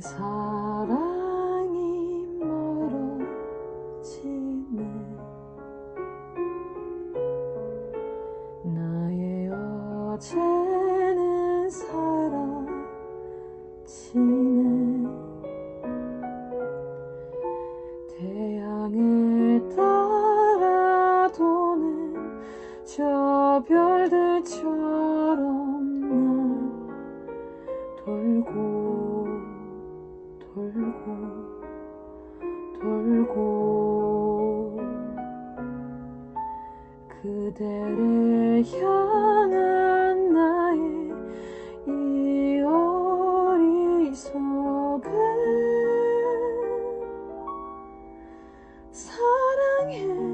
내 사랑이 멀어지네. 나의 어제는 사라지네. 태양을 따라 도는 저 별들처럼 난 돌고 돌고 돌고. 그대를 향한 나의 이 어리석은 사랑해